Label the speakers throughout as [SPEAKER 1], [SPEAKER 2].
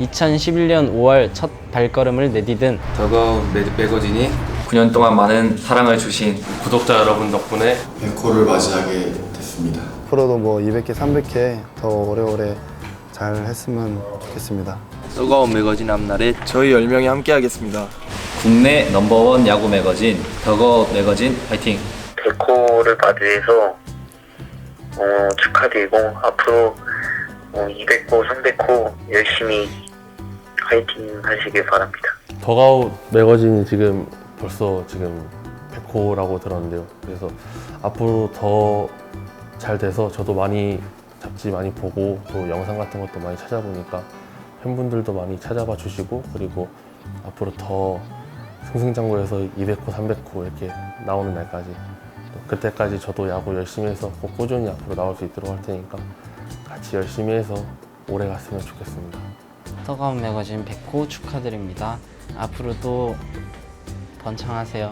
[SPEAKER 1] 2011년 5월 첫 발걸음을 내디딘
[SPEAKER 2] 더가우 매, 매거진이
[SPEAKER 3] 9년 동안 많은 사랑을 주신
[SPEAKER 4] 구독자 여러분 덕분에
[SPEAKER 5] 백호를 맞이하게 됐습니다.
[SPEAKER 6] 앞으로도 뭐 200개, 300개 더 오래오래 잘 했으면 좋겠습니다.
[SPEAKER 2] 뜨거운 매거진 앞날에
[SPEAKER 7] 저희 10명이 함께 하겠습니다.
[SPEAKER 3] 국내 넘버원 야구 매거진 더거 매거진 파이팅!
[SPEAKER 8] 백호를 맞이해서 어, 축하드리고 앞으로 어, 200호, 300호 열심히 화이팅 하시길 바랍니다.
[SPEAKER 4] 더가우 매거진이 지금 벌써 지금 100호라고 들었는데요. 그래서 앞으로 더 잘 돼서 저도 많이 잡지 많이 보고 또 영상 같은 것도 많이 찾아보니까 팬분들도 많이 찾아봐 주시고 그리고 앞으로 더 승승장구해서 200호, 300호 이렇게 나오는 날까지 또 그때까지 저도 야구 열심히 해서 꼭 꾸준히 앞으로 나올 수 있도록 할 테니까 같이 열심히 해서 오래 갔으면 좋겠습니다.
[SPEAKER 1] 뜨거운 매거진 100호 축하드립니다. 앞으로도 번창하세요.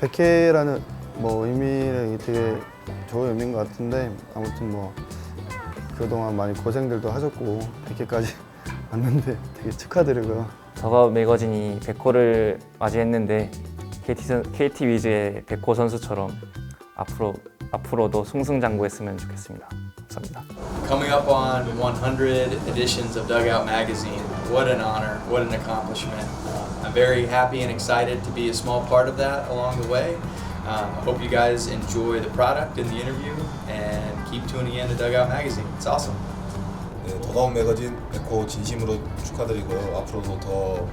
[SPEAKER 6] 100회라는 뭐 의미를 되게 좋은 의미인 것 같은데 아무튼 뭐 그동안 많이 고생들도 하셨고 100회까지 왔는데 되게 축하드리고요.
[SPEAKER 9] 더가우 매거진이 100호를 맞이했는데 KT, 선- KT 위즈의 100호 선수처럼 앞으로 앞으로도 승승장구했으면 좋겠습니다. 감사합니다.
[SPEAKER 10] Coming up on 100 editions of Dugout Magazine, what an honor, what an accomplishment. Uh, I'm very happy and excited to be a small part of that along the way. Um, I hope you guys enjoy the product and the interview and keep tuning in to Dugout Magazine. It's awesome.
[SPEAKER 7] 네, 더가운 매거진 100호 진심으로 축하드리고요. 앞으로도 더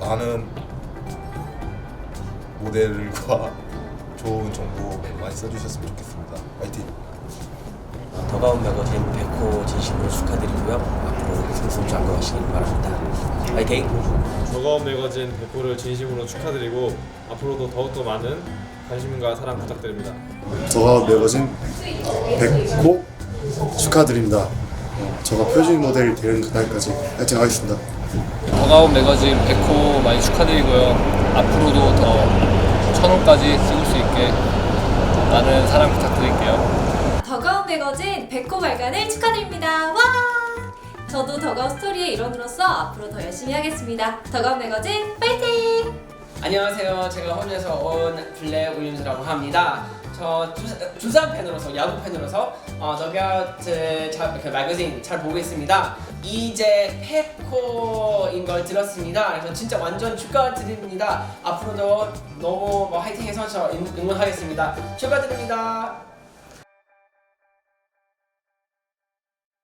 [SPEAKER 7] 많은 모델과 좋은 정보 많이 써주셨으면 좋겠습니다. 화이팅!
[SPEAKER 11] 더가운 매거진 100호 진심으로 축하드리고요. 앞으로 승승장구하시길 바랍니다. 화이팅!
[SPEAKER 12] 더가운 매거진 100호를 진심으로 축하드리고 앞으로도 더욱더 많은 관심과 사랑 부탁드립니다.
[SPEAKER 5] 더가웃 매거진 100호 축하드립니다. 어, 저가 표준 모델이 되는 그날까지 화이팅 하겠습니다.
[SPEAKER 3] 더가우 매거진 100호 많이 축하드리고요. 앞으로도 더 천호까지 수 있게 많은 사랑 부탁드릴게요.
[SPEAKER 13] 더가운 매거진 100호 발간을 축하드립니다. 와! 저도 더가운 스토리의 일원으로서 앞으로 더 열심히 하겠습니다. 더가운 매거진 파이팅!
[SPEAKER 11] 안녕하세요. 제가 혼자서 온 블랙 윌리엄스라고 합니다. 저 두산 팬으로서 야구 팬으로서 어, 잘- 그 매거진 잘 보고 있습니다. 이제 100호인 걸 들었습니다. 그래서 진짜 완전 축하드립니다. 앞으로도 너무 뭐 화이팅해서 저 응- 응원하겠습니다. 축하드립니다.